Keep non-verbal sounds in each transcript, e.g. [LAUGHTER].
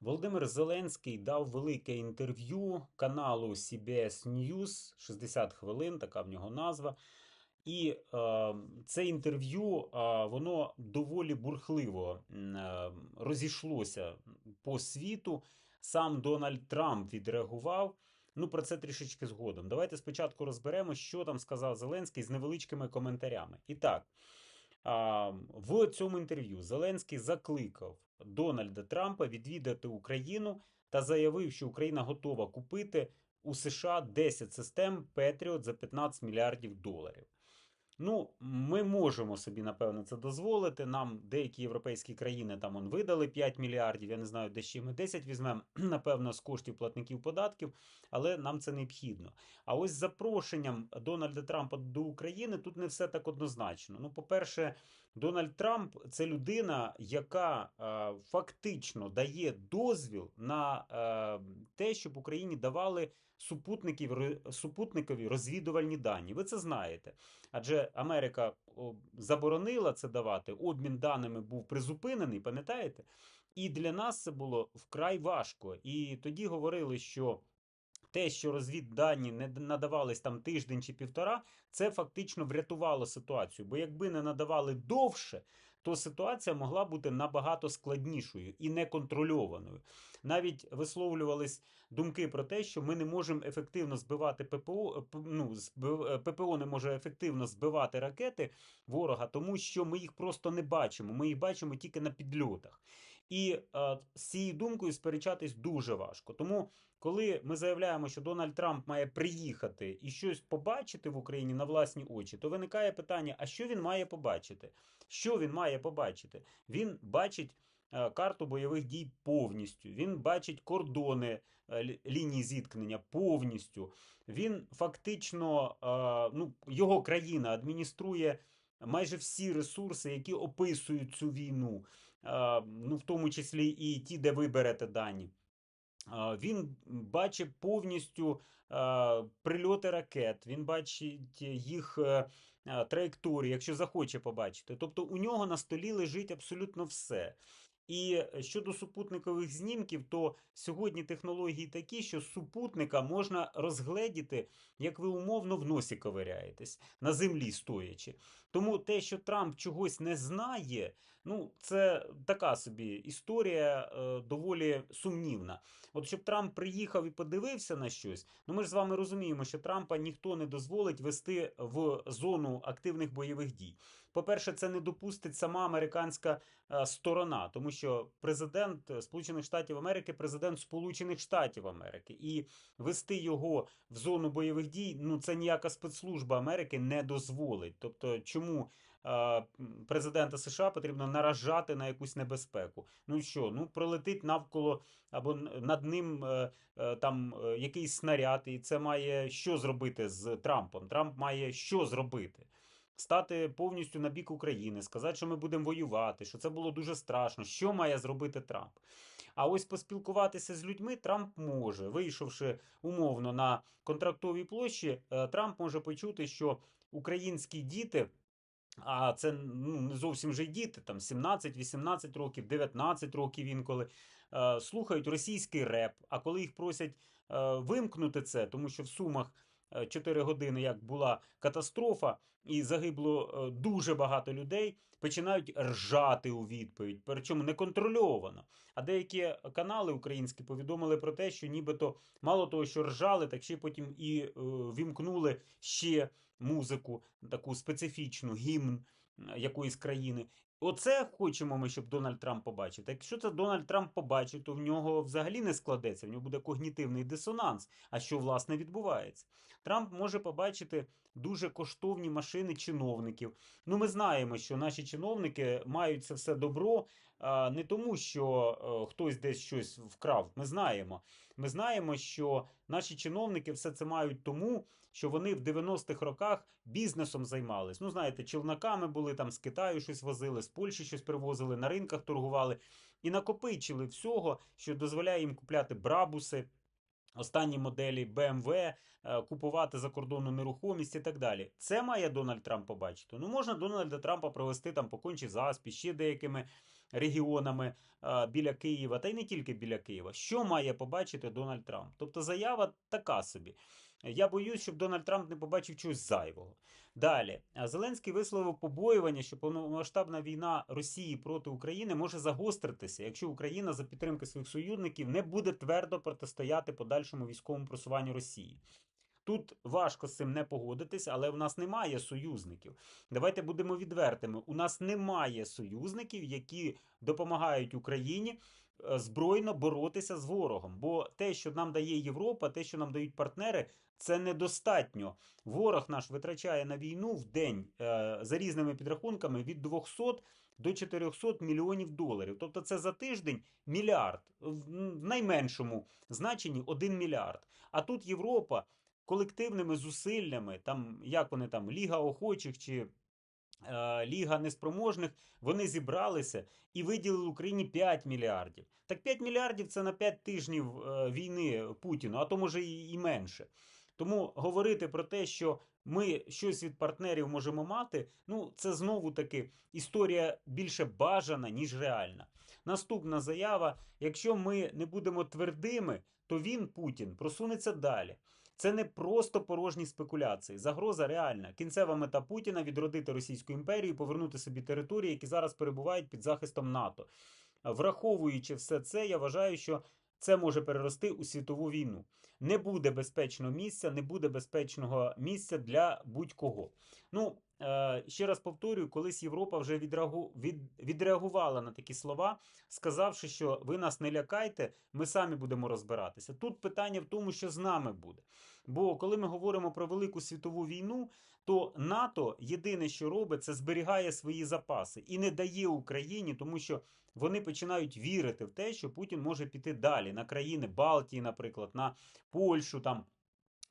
Володимир Зеленський дав велике інтерв'ю каналу CBS News, 60 хвилин, така в нього назва. І е, це інтерв'ю е, воно доволі бурхливо е, розійшлося по світу. Сам Дональд Трамп відреагував. Ну, про це трішечки згодом. Давайте спочатку розберемо, що там сказав Зеленський з невеличкими коментарями. І так, в цьому інтерв'ю Зеленський закликав Дональда Трампа відвідати Україну та заявив, що Україна готова купити у США 10 систем Петріот за 15 мільярдів доларів. Ну, ми можемо собі, напевно, це дозволити. Нам деякі європейські країни там он видали 5 мільярдів. Я не знаю, де ще ми 10 візьмемо, [CLEARS THROAT] напевно, з коштів платників податків, але нам це необхідно. А ось з запрошенням Дональда Трампа до України тут не все так однозначно. Ну, по-перше, Дональд Трамп це людина, яка е, фактично дає дозвіл на е, те, щоб Україні давали супутників, супутникові розвідувальні дані. Ви це знаєте. Адже Америка заборонила це давати, обмін даними був призупинений, пам'ятаєте? І для нас це було вкрай важко. І тоді говорили, що те, що розвіддані не надавались там тиждень чи півтора, це фактично врятувало ситуацію. Бо якби не надавали довше, то ситуація могла бути набагато складнішою і неконтрольованою. Навіть висловлювались думки про те, що ми не можемо ефективно збивати ППО, ну, е, ППО не може ефективно збивати ракети ворога, тому що ми їх просто не бачимо. Ми їх бачимо тільки на підльотах. І е, з цією думкою сперечатись дуже важко. Тому, коли ми заявляємо, що Дональд Трамп має приїхати і щось побачити в Україні на власні очі, то виникає питання: а що він має побачити? Що він має побачити? Він бачить. е, Карту бойових дій повністю. Він бачить кордони е, лінії зіткнення повністю. Він фактично, е, ну, його країна адмініструє майже всі ресурси, які описують цю війну, ну, в тому числі і ті, де ви берете дані. Він бачить повністю е, прильоти ракет, він бачить їх е, е, траєкторії, якщо захоче побачити. Тобто у нього на столі лежить абсолютно все. І щодо супутникових знімків, то сьогодні технології такі, що супутника можна розгледіти, як ви умовно в носі ковиряєтесь, на землі стоячи. Тому те, що Трамп чогось не знає, ну це така собі історія е, доволі сумнівна. От щоб Трамп приїхав і подивився на щось, ну ми ж з вами розуміємо, що Трампа ніхто не дозволить вести в зону активних бойових дій. По-перше, це не допустить сама американська е, сторона, тому що президент е, Сполучених Штатів Америки, президент Сполучених Штатів Америки, і вести його в зону бойових дій, ну це ніяка спецслужба Америки не дозволить. Тобто, чому президента США потрібно наражати на якусь небезпеку? Ну що, ну пролетить навколо або над ним е, е, там е, якийсь снаряд, і це має що зробити з Трампом? Трамп має що зробити? Стати повністю на бік України, сказати, що ми будемо воювати, що це було дуже страшно. Що має зробити Трамп? А ось поспілкуватися з людьми Трамп може, вийшовши умовно на контрактовій площі, е, Трамп може почути, що українські діти. А це ну, не зовсім вже й діти, там 17-18 років, 19 років інколи е, слухають російський реп. А коли їх просять е, вимкнути це, тому що в Сумах 4 години як була катастрофа, і загибло е, дуже багато людей, починають ржати у відповідь, причому неконтрольовано. А деякі канали українські повідомили про те, що нібито мало того, що ржали, так ще потім і е, вімкнули ще музику, таку специфічну, гімн е, якоїсь країни. Оце хочемо ми, щоб Дональд Трамп побачив. Так якщо це Дональд Трамп побачить, то в нього взагалі не складеться, в нього буде когнітивний дисонанс. А що власне відбувається? Трамп може побачити дуже коштовні машини чиновників. Ну, ми знаємо, що наші чиновники мають це все добро не тому, що е, хтось десь щось вкрав. Ми знаємо. Ми знаємо, що наші чиновники все це мають тому, що вони в 90-х роках бізнесом займались. Ну, знаєте, челноками були там з Китаю щось возили, з Польщі щось привозили, на ринках торгували і накопичили всього, що дозволяє їм купляти брабуси. Останні моделі BMW, е, купувати закордонну нерухомість і так далі. Це має Дональд Трамп побачити. Ну, можна Дональда Трампа провести там по кончі заспі, ще деякими регіонами е, біля Києва, та й не тільки біля Києва. Що має побачити Дональд Трамп? Тобто заява така собі. Я боюсь, щоб Дональд Трамп не побачив чогось зайвого. Далі Зеленський висловив побоювання, що повномасштабна війна Росії проти України може загостритися, якщо Україна за підтримки своїх союзників не буде твердо протистояти подальшому військовому просуванню Росії. Тут важко з цим не погодитись, але в нас немає союзників. Давайте будемо відвертими. У нас немає союзників, які допомагають Україні збройно боротися з ворогом. Бо те, що нам дає Європа, те, що нам дають партнери, це недостатньо. Ворог наш витрачає на війну в день е, за різними підрахунками від 200 до 400 мільйонів доларів. Тобто це за тиждень мільярд, в найменшому значенні 1 мільярд. А тут Європа колективними зусиллями, там як вони там, Ліга охочих чи е, Ліга неспроможних, вони зібралися і виділили Україні 5 мільярдів. Так 5 мільярдів це на 5 тижнів е, війни Путіну, а то може і менше. Тому говорити про те, що ми щось від партнерів можемо мати, ну це знову таки історія більше бажана, ніж реальна. Наступна заява: якщо ми не будемо твердими, то він, Путін, просунеться далі. Це не просто порожні спекуляції. Загроза реальна. Кінцева мета Путіна відродити Російську імперію, повернути собі території, які зараз перебувають під захистом НАТО. Враховуючи все це, я вважаю, що це може перерости у світову війну. Не буде безпечного місця, не буде безпечного місця для будь-кого. Ну, ще раз повторюю, колись Європа вже відреагувала на такі слова, сказавши, що ви нас не лякайте, ми самі будемо розбиратися. Тут питання в тому, що з нами буде. Бо коли ми говоримо про велику світову війну, то НАТО єдине, що робить, це зберігає свої запаси і не дає Україні, тому що вони починають вірити в те, що Путін може піти далі на країни Балтії, наприклад, на Польщу там.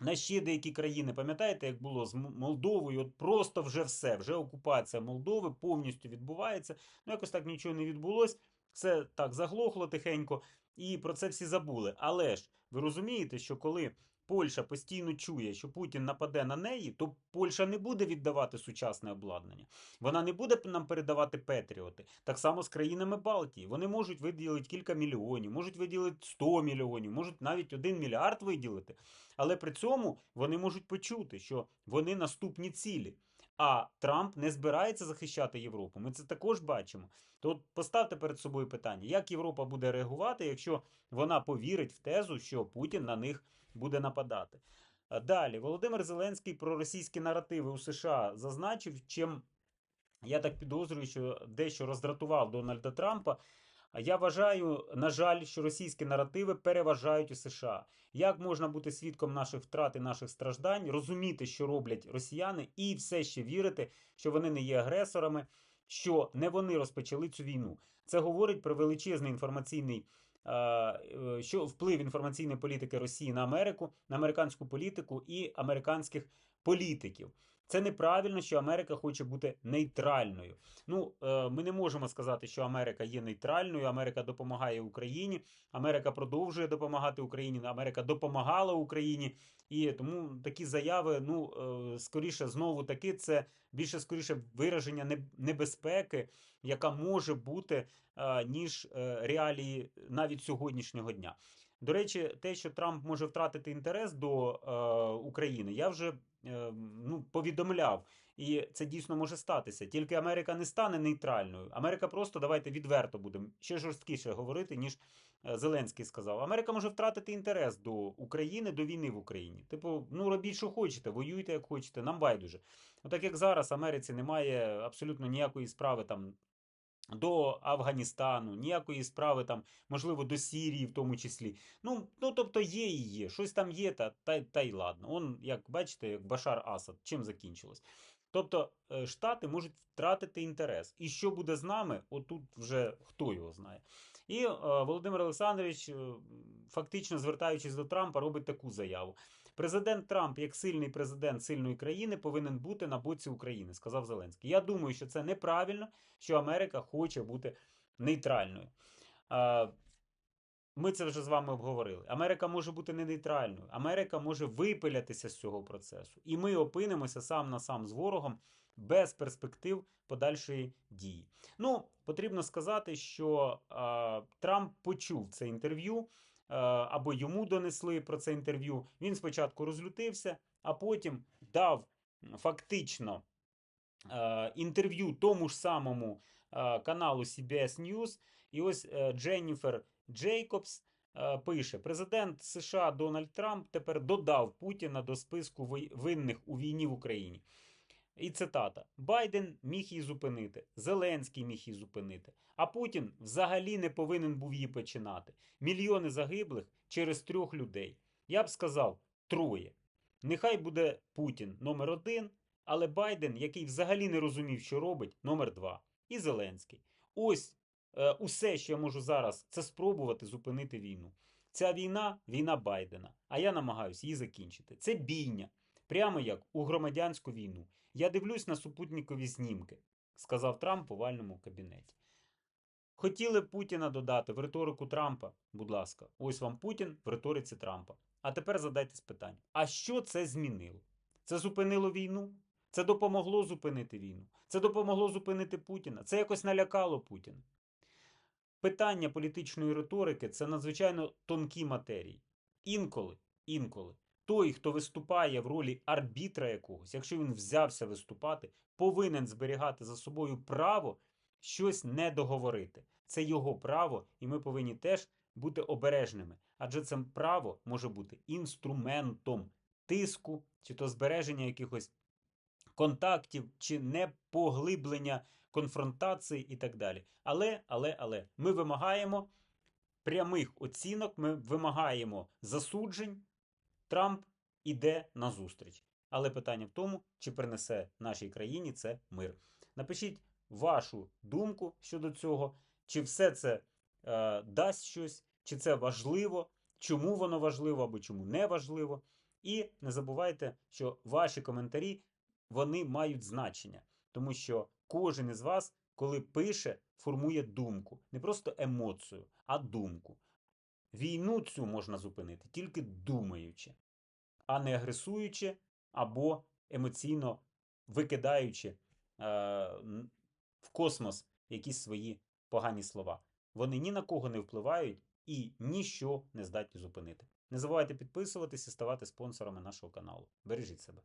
На ще деякі країни, пам'ятаєте, як було з Молдовою? От просто вже все, вже окупація Молдови повністю відбувається. Ну, якось так нічого не відбулось. Все так заглохло тихенько, і про це всі забули. Але ж ви розумієте, що коли Польща постійно чує, що Путін нападе на неї, то Польща не буде віддавати сучасне обладнання. Вона не буде нам передавати Петріоти. Так само з країнами Балтії. Вони можуть виділити кілька мільйонів, можуть виділити 100 мільйонів, можуть навіть 1 мільярд виділити. Але при цьому вони можуть почути, що вони наступні цілі. А Трамп не збирається захищати Європу. Ми це також бачимо. То поставте перед собою питання, як Європа буде реагувати, якщо вона повірить в тезу, що Путін на них буде нападати. Далі, Володимир Зеленський про російські наративи у США зазначив, чим я так підозрюю, що дещо роздратував Дональда Трампа. Я вважаю, на жаль, що російські наративи переважають у США. Як можна бути свідком наших втрат і наших страждань, розуміти, що роблять росіяни, і все ще вірити, що вони не є агресорами, що не вони розпочали цю війну? Це говорить про величезний інформаційний Е, що вплив інформаційної політики Росії на Америку, на американську політику і американських політиків. Це неправильно, що Америка хоче бути нейтральною. Ну, е, ми не можемо сказати, що Америка є нейтральною. Америка допомагає Україні. Америка продовжує допомагати Україні. Америка допомагала Україні. І тому такі заяви, ну е, скоріше, знову таки, це більше скоріше вираження небезпеки, яка може бути ніж реалії навіть сьогоднішнього дня. До речі, те, що Трамп може втратити інтерес до е, України, я вже е, ну, повідомляв, і це дійсно може статися. Тільки Америка не стане нейтральною. Америка просто давайте відверто будемо ще жорсткіше говорити, ніж е, Зеленський сказав. Америка може втратити інтерес до України, до війни в Україні. Типу, ну робіть, що хочете, воюйте як хочете, нам байдуже. Отак як зараз Америці немає абсолютно ніякої справи там до Афганістану, ніякої справи там, можливо, до Сірії в тому числі. Ну, ну тобто є і є. Щось там є, та та, та й ладно. Он, як бачите, як Башар Асад, чим закінчилось. Тобто е, Штати можуть втратити інтерес. І що буде з нами, отут вже хто його знає. І е, Володимир Олександрович, е, фактично звертаючись до Трампа, робить таку заяву. Президент Трамп, як сильний президент сильної країни, повинен бути на боці України, сказав Зеленський. Я думаю, що це неправильно, що Америка хоче бути нейтральною. Ми це вже з вами обговорили. Америка може бути не нейтральною. Америка може випилятися з цього процесу. І ми опинимося сам на сам з ворогом без перспектив подальшої дії. Ну, потрібно сказати, що е, Трамп почув це інтерв'ю, е, або йому донесли про це інтерв'ю. Він спочатку розлютився, а потім дав фактично е, інтерв'ю тому ж самому е, каналу CBS News. І ось е, Дженніфер Джейкобс е, пише: Президент США Дональд Трамп тепер додав Путіна до списку винних у війні в Україні. І цитата: Байден міг її зупинити, Зеленський міг її зупинити, а Путін взагалі не повинен був її починати. Мільйони загиблих через трьох людей. Я б сказав троє. Нехай буде Путін номер один, але Байден, який взагалі не розумів, що робить, номер два. І Зеленський. Ось усе, що я можу зараз, це спробувати зупинити війну. Ця війна війна Байдена, а я намагаюся її закінчити. Це бійня, прямо як у громадянську війну. Я дивлюсь на супутникові знімки, сказав Трамп у овальному кабінеті. Хотіли Путіна додати в риторику Трампа, будь ласка, ось вам Путін в риториці Трампа. А тепер задайтесь питання: а що це змінило? Це зупинило війну? Це допомогло зупинити війну? Це допомогло зупинити Путіна? Це якось налякало Путіна? Питання політичної риторики це надзвичайно тонкі матерії. Інколи, інколи, той, хто виступає в ролі арбітра якогось, якщо він взявся виступати, повинен зберігати за собою право щось не договорити. Це його право, і ми повинні теж бути обережними. Адже це право може бути інструментом тиску, чи то збереження якихось контактів, чи не поглиблення конфронтації і так далі. Але, але, але ми вимагаємо прямих оцінок, ми вимагаємо засуджень. Трамп іде на зустріч. Але питання в тому, чи принесе нашій країні це мир. Напишіть вашу думку щодо цього, чи все це е, дасть щось, чи це важливо, чому воно важливо або чому не важливо. І не забувайте, що ваші коментарі вони мають значення, тому що кожен із вас, коли пише, формує думку, не просто емоцію, а думку. Війну цю можна зупинити тільки думаючи, а не агресуючи або емоційно викидаючи е, в космос якісь свої погані слова. Вони ні на кого не впливають і ніщо не здатні зупинити. Не забувайте підписуватись і ставати спонсорами нашого каналу. Бережіть себе.